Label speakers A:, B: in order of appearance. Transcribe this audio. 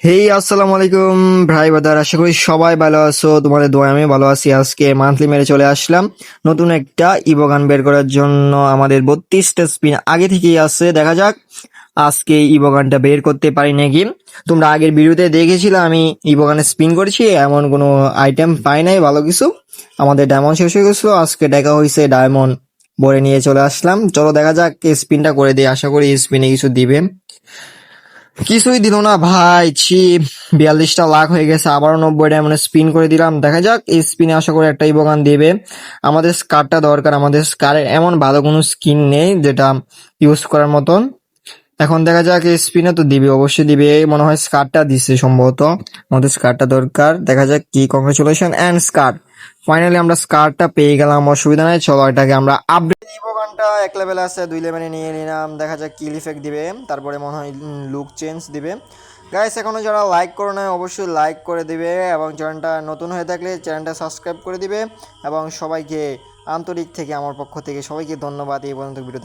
A: হেই আসসালামু আলাইকুম, ভাই বাদার আশা করি সবাই ভালো আছো। তোমাদের দোয়া আমি ভালো আছি। আজকে মান্থলি মেরে চলে আসলাম। নতুন একটা ইভো গান বের করার জন্য আমাদের বত্রিশটা স্পিন আগে থেকেই আছে। দেখা যাক, আজকে ইভো গানটা বের করতে পারি নাকি। তোমরা আগের ভিডিওতে দেখেছিলে, আমি ইভো গানে স্পিন করেছি। এমন কোনো আইটেম পাই নাই, ভালো কিছু। আমাদের ডায়মন্ড শেষ হয়ে গেছিল। আজকে দেখা হয়েছে ডায়মন্ড ভরে নিয়ে চলে আসলাম। চলো দেখা যাক স্পিনটা করে দিই। আশা করি স্পিনে কিছু দিবে। কিছুই দিল না, ভাই, ছি, বিয়াল্লিশটা লাখ হয়ে গেছে, আবারও নব্বই মানে স্পিন করে দিলাম। দেখা যাক, এই স্পিনে আশা করি একটা ইবোগান দেবে। আমাদের স্কারটা দরকার, আমাদের স্কারের এমন ভালো কোনো স্কিন নেই যেটা ইউজ করার মতন। এখন দেখা যাক, এই স্পিনে তো দিবে, অবশ্যই দিবে। মনে হয় স্কারটা দিছে সম্ভবত। আমাদের স্কারটা দরকার। দেখা যাক কি কংগ্রেচুলেশন অ্যান্ড স্কার ফাইনালি আমরা স্কারটা পেয়ে গেলাম, অসুবিধা নাই, চলো এটাকে আমরা আপডেট ইভোগানটা এক লেভেল আছে, দুই লেভেলে নিয়ে নিলাম। দেখা যাক কিল ইফেক্ট দিবে। তারপরে মনে হয় লুক চেঞ্জ দিবে। গাইস এখনও যারা লাইক করে না অবশ্যই লাইক করে দিবে এবং চ্যানেলটা নতুন হয়ে থাকলে চ্যানেলটা সাবস্ক্রাইব করে দিবে এবং সবাইকে আন্তরিক থেকে, আমার পক্ষ থেকে সবাইকে ধন্যবাদ। এই পর্যন্ত ভিডিও